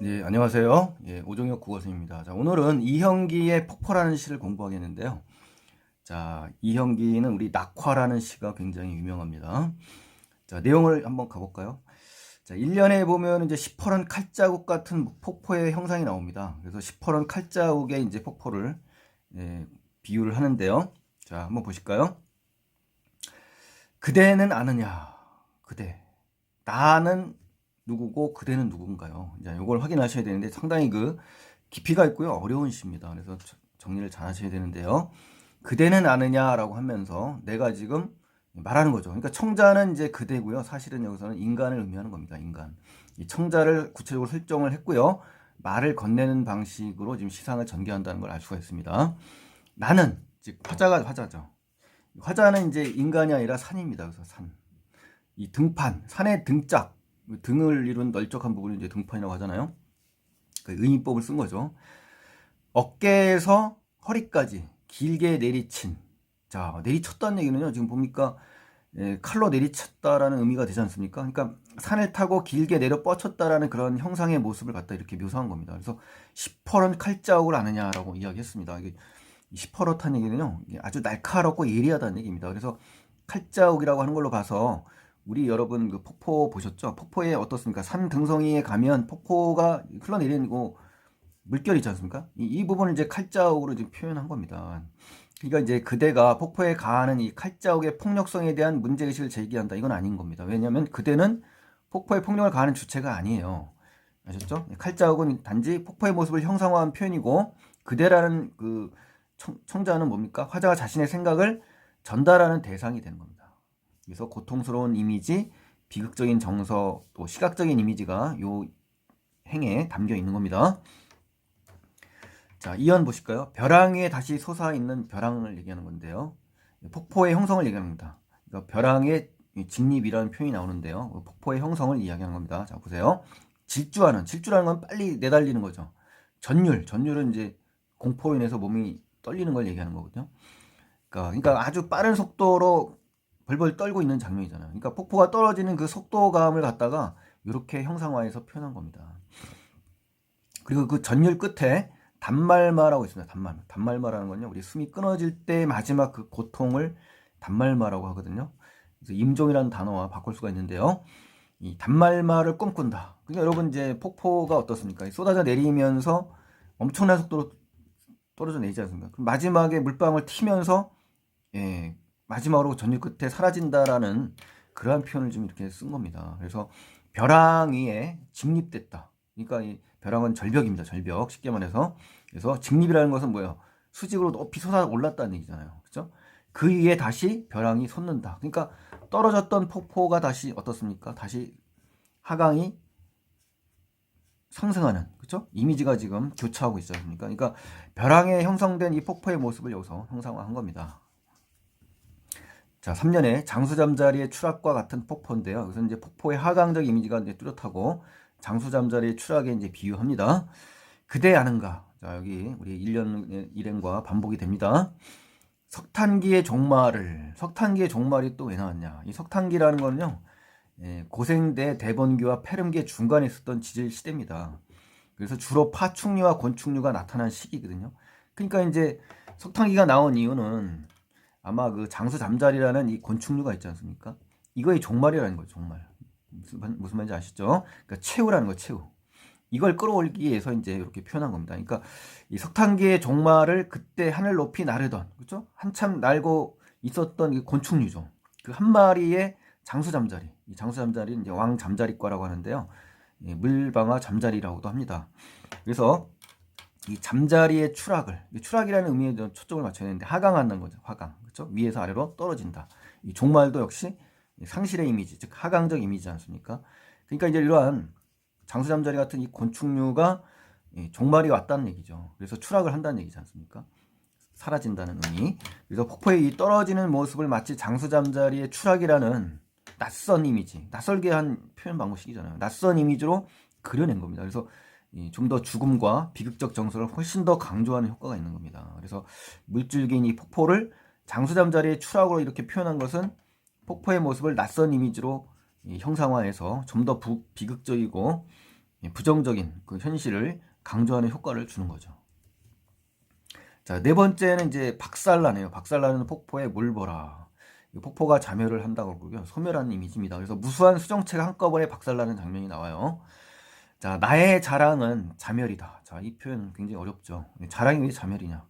네, 안녕하세요. 예, 오종혁 국어선입니다. 자, 오늘은 이형기의 폭포라는 시를 공부하겠는데요. 자, 이형기는 우리 낙화라는 시가 굉장히 유명합니다. 자, 내용을 한번 가볼까요? 자, 1년에 보면 이제 시퍼런 칼자국 같은 폭포의 형상이 나옵니다. 그래서 시퍼런 칼자국의 이제 폭포를 예, 비유를 하는데요. 자, 한번 보실까요? 그대는 아느냐? 그대. 나는 누구고 그대는 누군가요? 이제 이걸 확인하셔야 되는데 상당히 그 깊이가 있고요. 어려운 시입니다. 그래서 저- 정리를 잘 하셔야 되는데요. 그대는 아느냐라고 하면서 내가 지금 말하는 거죠. 그러니까 청자는 이제 그대고요. 사실은 여기서는 인간을 의미하는 겁니다. 인간. 이 청자를 구체적으로 설정을 했고요. 말을 건네는 방식으로 지금 시상을 전개한다는 걸 알 수가 있습니다. 나는 즉 화자가 화자죠. 화자는 이제 인간이 아니라 산입니다. 그래서 산. 이 등판, 산의 등짝, 등을 이룬 널쩍한 부분을 이제 등판이라고 하잖아요. 그 의미법을 쓴 거죠. 어깨에서 허리까지 길게 내리친. 자, 내리쳤다는 얘기는요. 지금 봅니까? 예, 칼로 내리쳤다라는 의미가 되지 않습니까? 그러니까 산을 타고 길게 내려 뻗쳤다라는 그런 형상의 모습을 갖다 이렇게 묘사한 겁니다. 그래서 시퍼런 칼자국을 아느냐라고 이야기했습니다. 이게 시퍼렇다는 얘기는요. 아주 날카롭고 예리하다는 얘기입니다. 그래서 칼자국이라고 하는 걸로 봐서 우리 여러분 그 폭포 보셨죠? 폭포에 어떻습니까? 산 등성이에 가면 폭포가 흘러내리고 물결이 있지 않습니까? 이, 이 부분을 이제 칼자국으로 지금 표현한 겁니다. 그러니까 이제 그대가 폭포에 가하는 이 칼자국의 폭력성에 대한 문제의식을 제기한다. 이건 아닌 겁니다. 왜냐하면 그대는 폭포에 폭력을 가하는 주체가 아니에요. 아셨죠? 칼자국은 단지 폭포의 모습을 형상화한 표현이고 그대라는 그 청, 청자는 뭡니까? 화자가 자신의 생각을 전달하는 대상이 되는 겁니다. 그래서 고통스러운 이미지, 비극적인 정서, 또 시각적인 이미지가 요 행에 담겨 있는 겁니다. 자, 이연 보실까요? 벼랑 위에 다시 솟아있는 벼랑을 얘기하는 건데요. 폭포의 형성을 얘기합니다. 그러니까 벼랑의 직립이라는 표현이 나오는데요. 폭포의 형성을 이야기하는 겁니다. 자, 보세요. 질주하는, 질주라는 건 빨리 내달리는 거죠. 전율, 전율은 이제 공포로 인해서 몸이 떨리는 걸 얘기하는 거거든요. 그러니까, 그러니까 아주 빠른 속도로 벌벌 떨고 있는 장면이잖아요. 그러니까 폭포가 떨어지는 그 속도감을 갖다가 이렇게 형상화해서 표현한 겁니다. 그리고 그 전율 끝에 단말마라고 있습니다. 단말. 단말마라는 건요. 우리 숨이 끊어질 때 마지막 그 고통을 단말마라고 하거든요. 그래서 임종이라는 단어와 바꿀 수가 있는데요. 이 단말마를 꿈꾼다. 그러니까 여러분 이제 폭포가 어떻습니까? 쏟아져 내리면서 엄청난 속도로 떨어져 내리지 않습니까? 그럼 마지막에 물방울 튀면서 예, 마지막으로 전율 끝에 사라진다라는 그러한 표현을 좀 이렇게 쓴 겁니다. 그래서 벼랑 위에 직립됐다. 그러니까 이 벼랑은 절벽입니다. 절벽. 쉽게 말해서. 그래서 직립이라는 것은 뭐예요? 수직으로 높이 솟아 올랐다는 얘기잖아요. 그렇죠? 그 위에 다시 벼랑이 솟는다. 그러니까 떨어졌던 폭포가 다시 어떻습니까? 다시 하강이 상승하는 그렇죠? 이미지가 지금 교차하고 있지 않습니까? 그러니까 벼랑에 형성된 이 폭포의 모습을 여기서 형상화한 겁니다. 자, 3년에 장수잠자리의 추락과 같은 폭포인데요. 그래서 이제 폭포의 하강적 이미지가 이제 뚜렷하고 장수잠자리의 추락에 이제 비유합니다. 그대 아는가? 자, 여기 우리 1년 일행과 반복이 됩니다. 석탄기의 종말을 석탄기의 종말이 또 왜 나왔냐? 이 석탄기라는 거는요. 예, 고생대 대번기와 패름기의 중간에 있었던 지질 시대입니다. 그래서 주로 파충류와 곤충류가 나타난 시기거든요. 그러니까 이제 석탄기가 나온 이유는 아마 그 장수 잠자리라는 이 곤충류가 있지 않습니까? 이거의 종말이라는 거죠, 종말. 무슨, 말- 무슨 말인지 아시죠? 그러니까 최후라는 거, 최후. 이걸 끌어올리기 위해서 이제 이렇게 표현한 겁니다. 그러니까 이 석탄기의 종말을 그때 하늘 높이 나르던, 그렇죠? 한참 날고 있었던 이 곤충류죠. 그 한 마리의 장수 잠자리. 이 장수 잠자리는 이제 왕 잠자리과라고 하는데요. 예, 물방아 잠자리라고도 합니다. 그래서 이 잠자리의 추락을 이 추락이라는 의미에 좀 초점을 맞춰야 되는데 하강한다는 거죠. 하강. 그렇죠? 위에서 아래로 떨어진다. 이 종말도 역시 상실의 이미지, 즉 하강적 이미지지 않습니까? 그러니까 이제 이러한 장수 잠자리 같은 이 곤충류가 이 종말이 왔다는 얘기죠. 그래서 추락을 한다는 얘기지 않습니까? 사라진다는 의미. 그래서 폭포의 이 떨어지는 모습을 마치 장수 잠자리의 추락이라는 낯선 이미지, 낯설게 한 표현 방식이잖아요. 낯선 이미지로 그려낸 겁니다. 그래서 좀 더 죽음과 비극적 정서를 훨씬 더 강조하는 효과가 있는 겁니다. 그래서 물줄기인 이 폭포를 장수잠자리의 추락으로 이렇게 표현한 것은 폭포의 모습을 낯선 이미지로 이 형상화해서 좀 더 비극적이고 예, 부정적인 그 현실을 강조하는 효과를 주는 거죠. 자, 네 번째는 이제 박살나네요. 박살나는 폭포에 물 보라. 이 폭포가 자멸을 한다고 그러고요. 소멸하는 이미지입니다. 그래서 무수한 수정체가 한꺼번에 박살나는 장면이 나와요. 자, 나의 자랑은 자멸이다. 자, 이 표현 굉장히 어렵죠. 자랑이 왜 자멸이냐?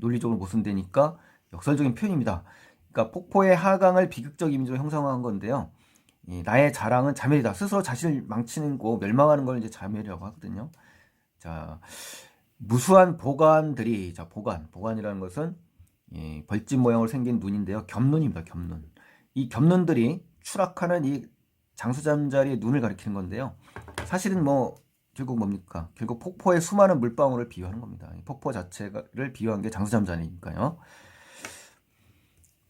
논리적으로 모순되니까 역설적인 표현입니다. 그러니까 폭포의 하강을 비극적 이미지로 형성한 건데요. 이 나의 자랑은 자멸이다. 스스로 자신을 망치는 거, 멸망하는 걸 이제 자멸이라고 하거든요. 자, 무수한 보관들이, 자, 보관. 보관이라는 것은 이 벌집 모양으로 생긴 눈인데요. 겹눈입니다. 겹눈. 이 겹눈들이 추락하는 이 장수 잠자리의 눈을 가리키는 건데요. 사실은 뭐 결국 뭡니까? 결국 폭포의 수많은 물방울을 비유하는 겁니다. 이 폭포 자체를 비유한 게 장수 잠자리니까요.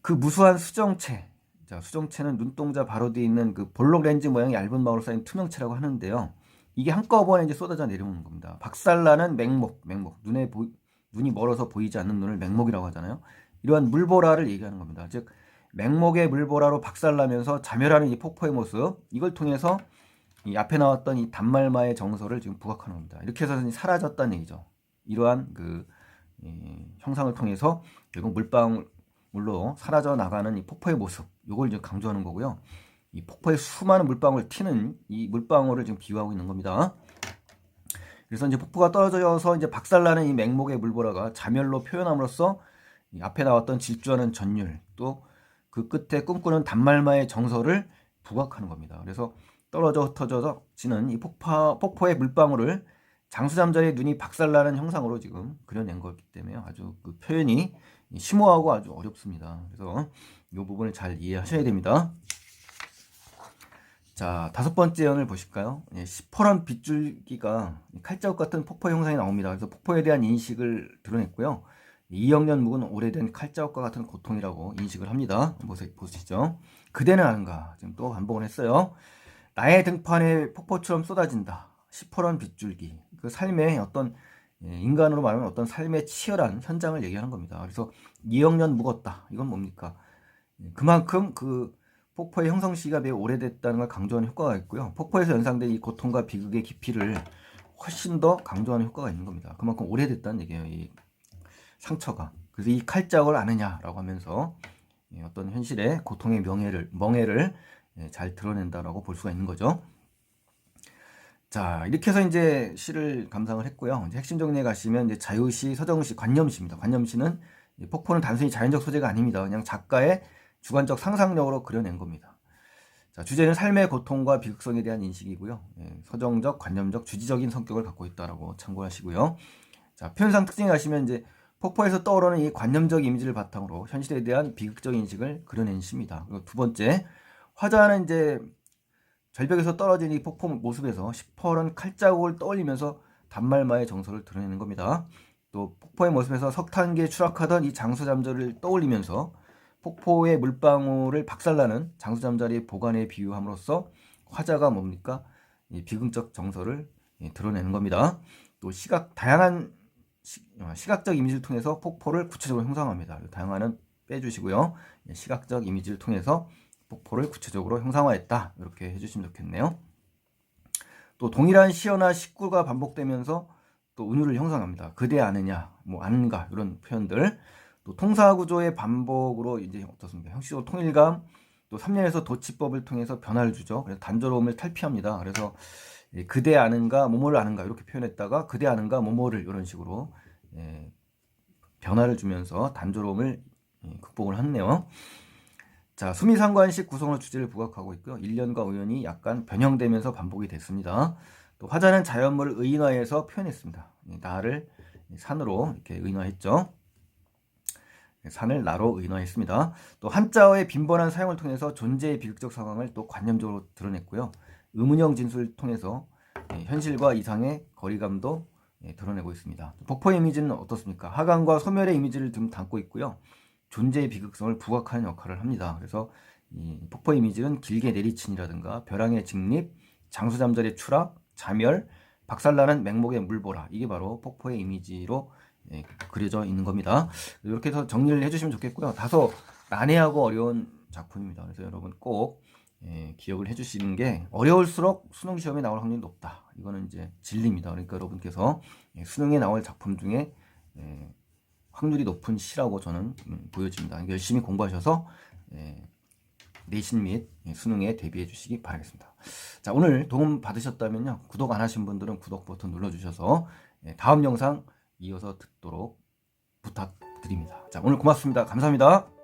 그 무수한 수정체, 자, 수정체는 눈동자 바로 뒤에 있는 그 볼록 렌즈 모양의 얇은 마으로 쌓인 투명체라고 하는데요. 이게 한꺼번에 이제 쏟아져 내려오는 겁니다. 박살나는 맹목, 맹목. 눈에 보, 눈이 멀어서 보이지 않는 눈을 맹목이라고 하잖아요. 이러한 물보라를 얘기하는 겁니다. 즉, 맹목의 물보라로 박살나면서 자멸하는 이 폭포의 모습, 이걸 통해서 이 앞에 나왔던 이 단말마의 정서를 지금 부각하는 겁니다. 이렇게 해서 사라졌다는 얘기죠. 이러한 그 이, 형상을 통해서 결국 물방울 로 사라져 나가는 이 폭포의 모습, 이걸 지금 강조하는 거고요. 이 폭포에 수많은 물방울 튀는 이 물방울을 지금 비유하고 있는 겁니다. 그래서 이제 폭포가 떨어져서 이제 박살나는 이 맹목의 물보라가 자멸로 표현함으로써 앞에 나왔던 질주하는 전율 또 그 끝에 꿈꾸는 단말마의 정서를 부각하는 겁니다. 그래서 떨어져 흩어져지는 이 폭파, 폭포의 물방울을 장수잠자리의 눈이 박살나는 형상으로 지금 그려낸 거기 때문에 아주 그 표현이 심오하고 아주 어렵습니다. 그래서 이 부분을 잘 이해하셔야 됩니다. 자, 다섯 번째 연을 보실까요? 예, 시퍼런 빗줄기가 칼자국 같은 폭포 형상이 나옵니다. 그래서 폭포에 대한 인식을 드러냈고요. 2학년 묵은 오래된 칼자국과 같은 고통이라고 인식을 합니다. 보시죠. 그대는 아는가? 지금 또 반복을 했어요. 나의 등판에 폭포처럼 쏟아진다. 시퍼런 빗줄기. 그 삶의 어떤 예, 인간으로 말하면 어떤 삶의 치열한 현장을 얘기하는 겁니다. 그래서 2억 년 묵었다. 이건 뭡니까? 예, 그만큼 그 폭포의 형성 시기가 매우 오래됐다는 걸 강조하는 효과가 있고요. 폭포에서 연상된 이 고통과 비극의 깊이를 훨씬 더 강조하는 효과가 있는 겁니다. 그만큼 오래됐다는 얘기예요. 이 상처가. 그래서 이 칼자국을 아느냐라고 하면서 예, 어떤 현실의 고통의 명예를 멍해를 잘 드러낸다라고 볼 수가 있는 거죠. 자, 이렇게 해서 이제 시를 감상을 했고요. 이제 핵심 정리에 가시면 이제 자유시, 서정시, 관념시입니다. 관념시는 폭포는 단순히 자연적 소재가 아닙니다. 그냥 작가의 주관적 상상력으로 그려낸 겁니다. 자, 주제는 삶의 고통과 비극성에 대한 인식이고요. 예, 서정적, 관념적, 주지적인 성격을 갖고 있다라고 참고하시고요. 자, 표현상 특징에 가시면 이제 폭포에서 떠오르는 이 관념적 이미지를 바탕으로 현실에 대한 비극적 인식을 그려낸 시입니다. 그리고 두 번째, 화자는 이제 절벽에서 떨어진 이 폭포 모습에서 시퍼런 칼자국을 떠올리면서 단말마의 정서를 드러내는 겁니다. 또 폭포의 모습에서 석탄기에 추락하던 이 장수잠자리를 떠올리면서 폭포의 물방울을 박살나는 장수잠자리 보관에 비유함으로써 화자가 뭡니까? 비극적 정서를 예, 드러내는 겁니다. 또 시각 다양한 어, 시각적 이미지를 통해서 폭포를 구체적으로 형성합니다. 다양한은 빼주시고요. 예, 시각적 이미지를 통해서 폭포를 구체적으로 형상화했다. 이렇게 해주시면 좋겠네요. 또 동일한 시어나 식구가 반복되면서 또 은유를 형성합니다. 그대 아느냐, 뭐 아는가 이런 표현들. 또 통사 구조의 반복으로 이제 어떻습니까? 형식적 통일감, 또 3년에서 도치법을 통해서 변화를 주죠. 그래서 단조로움을 탈피합니다. 그래서 그대 아는가, 뭐뭐를 아는가 이렇게 표현했다가 그대 아는가, 뭐뭐를 이런 식으로 예, 변화를 주면서 단조로움을 예, 극복을 했네요. 자, 수미상관식 구성으로 주제를 부각하고 있고요. 1년과 우연히 약간 변형되면서 반복이 됐습니다. 또 화자는 자연물을 의인화해서 표현했습니다. 나를 산으로 이렇게 의인화했죠. 산을 나로 의인화했습니다. 또 한자어의 빈번한 사용을 통해서 존재의 비극적 상황을 또 관념적으로 드러냈고요. 의문형 진술을 통해서 예, 현실과 이상의 거리감도 예, 드러내고 있습니다. 폭포 이미지는 어떻습니까? 하강과 소멸의 이미지를 좀 담고 있고요. 존재의 비극성을 부각하는 역할을 합니다. 그래서 이 폭포 이미지는 길게 내리친이라든가 벼랑의 직립, 장수 잠자리의 추락, 자멸, 박살나는 맹목의 물보라 이게 바로 폭포의 이미지로 예, 그려져 있는 겁니다. 이렇게 해서 정리를 해주시면 좋겠고요. 다소 난해하고 어려운 작품입니다. 그래서 여러분 꼭 예, 기억을 해주시는 게 어려울수록 수능 시험에 나올 확률이 높다. 이거는 이제 진리입니다. 그러니까 여러분께서 예, 수능에 나올 작품 중에 예, 확률이 높은 시라고 저는 음, 보여집니다. 그러니까 열심히 공부하셔서 예, 내신 및 예, 수능에 대비해 주시기 바라겠습니다. 자 오늘 도움 받으셨다면요 구독 안 하신 분들은 구독 버튼 눌러주셔서 예, 다음 영상 이어서 듣도록 부탁드립니다. 자 오늘 고맙습니다. 감사합니다.